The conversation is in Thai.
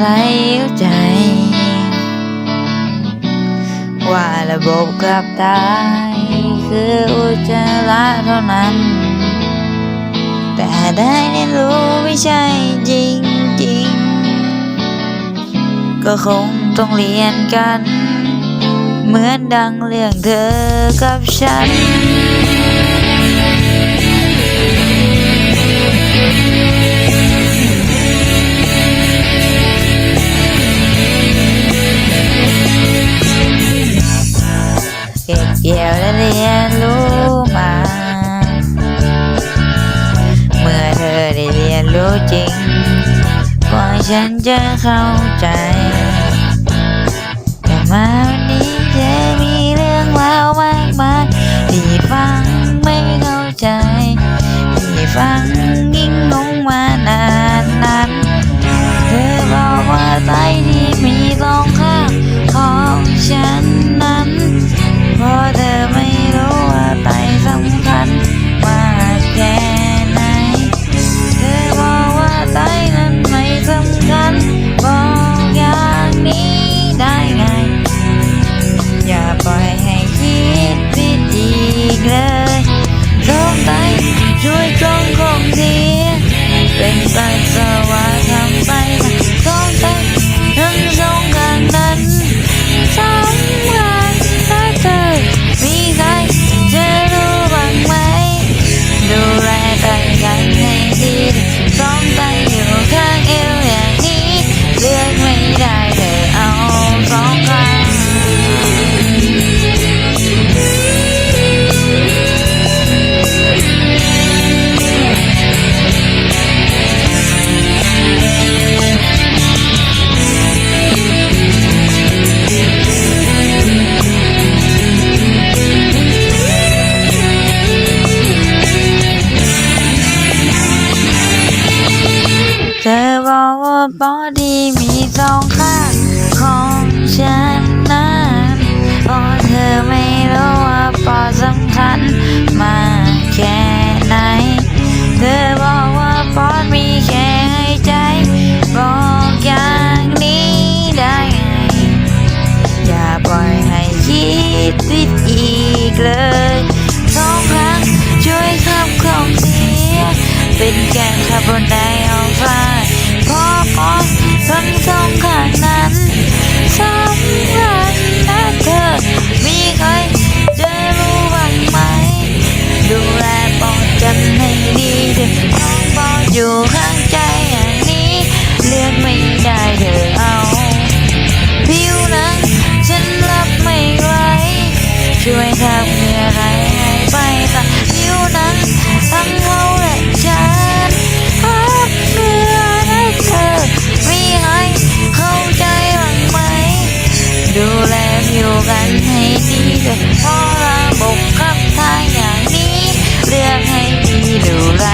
ไหใจ ว่าระบบกับตายคืออุจจาระเท่านั้น แต่ได้เรียนรู้ไม่ใช่จริงจริง ก็คงต้องเรียนกัน เหมือนดังเรื่องเธอกับฉัน เกี่ยวและเรียนรู้มา เมื่อเธอได้เรียนรู้จริงก่อนฉันจะเข้าใจแต่มา บอดีมีสองข้างของฉันนั้นโอ้เธอไม่รู้ว่าปอดสำคัญ ดูแลอยู่กันให้ดีเถอะเพราะระบบขับทายอย่างนี้เรื่องให้ดีดูแล